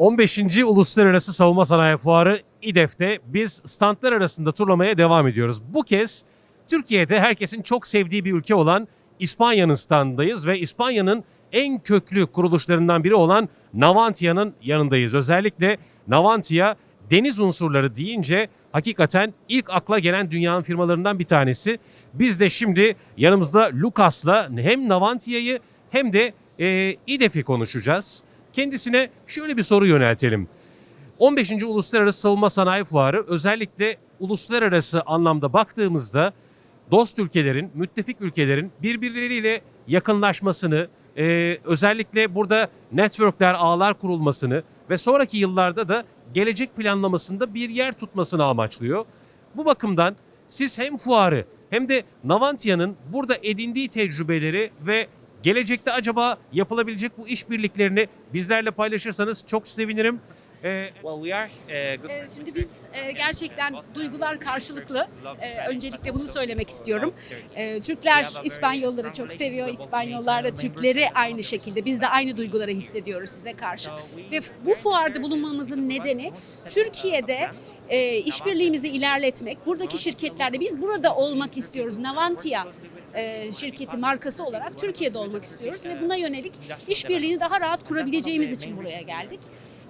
15. Uluslararası Savunma Sanayi Fuarı İDEF'te biz standlar arasında turlamaya devam ediyoruz. Bu kez Türkiye'de herkesin çok sevdiği bir ülke olan İspanya'nın standındayız ve İspanya'nın en köklü kuruluşlarından biri olan Navantia'nın yanındayız. Özellikle Navantia deniz unsurları deyince hakikaten ilk akla gelen dünyanın firmalarından bir tanesi. Biz de şimdi yanımızda Lucas'la hem Navantia'yı hem de e, İDEF'i konuşacağız. Kendisine şöyle bir soru yöneltelim. 15. Uluslararası Savunma Sanayi Fuarı özellikle uluslararası anlamda baktığımızda dost ülkelerin, müttefik ülkelerin birbirleriyle yakınlaşmasını, e, özellikle burada networkler, ağlar kurulmasını ve sonraki yıllarda da gelecek planlamasında bir yer tutmasını amaçlıyor. Bu bakımdan siz hem fuarı hem de Navantia'nın burada edindiği tecrübeleri ve gelecekte acaba yapılabilecek bu işbirliklerini bizlerle paylaşırsanız çok sevinirim. E, are uh, Ee, Şimdi biz e, gerçekten duygular karşılıklı. Ee, Öncelikle bunu söylemek istiyorum. Ee, Türkler İspanyolları çok seviyor. İspanyollar da Türkleri aynı şekilde. Biz de aynı duyguları hissediyoruz size karşı. Ve bu fuarda bulunmamızın nedeni Türkiye'de e, işbirliğimizi ilerletmek. Buradaki şirketlerde biz burada olmak istiyoruz. Navantia e, şirketi markası olarak Türkiye'de olmak istiyoruz ve buna yönelik işbirliğini daha rahat kurabileceğimiz için buraya geldik.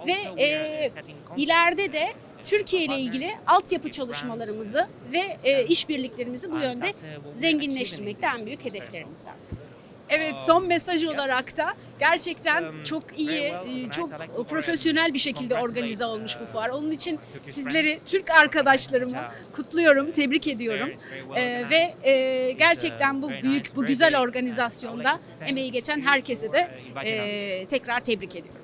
Ve e, ileride de Türkiye ile ilgili altyapı çalışmalarımızı ve e, işbirliklerimizi bu yönde zenginleştirmek de en büyük hedeflerimizden. Evet son mesaj olarak da gerçekten çok iyi, e, çok profesyonel bir şekilde organize olmuş bu fuar. Onun için sizleri, Türk arkadaşlarımı kutluyorum, tebrik ediyorum. E, ve e, gerçekten bu büyük, bu güzel organizasyonda emeği geçen herkese de e, tekrar tebrik ediyorum.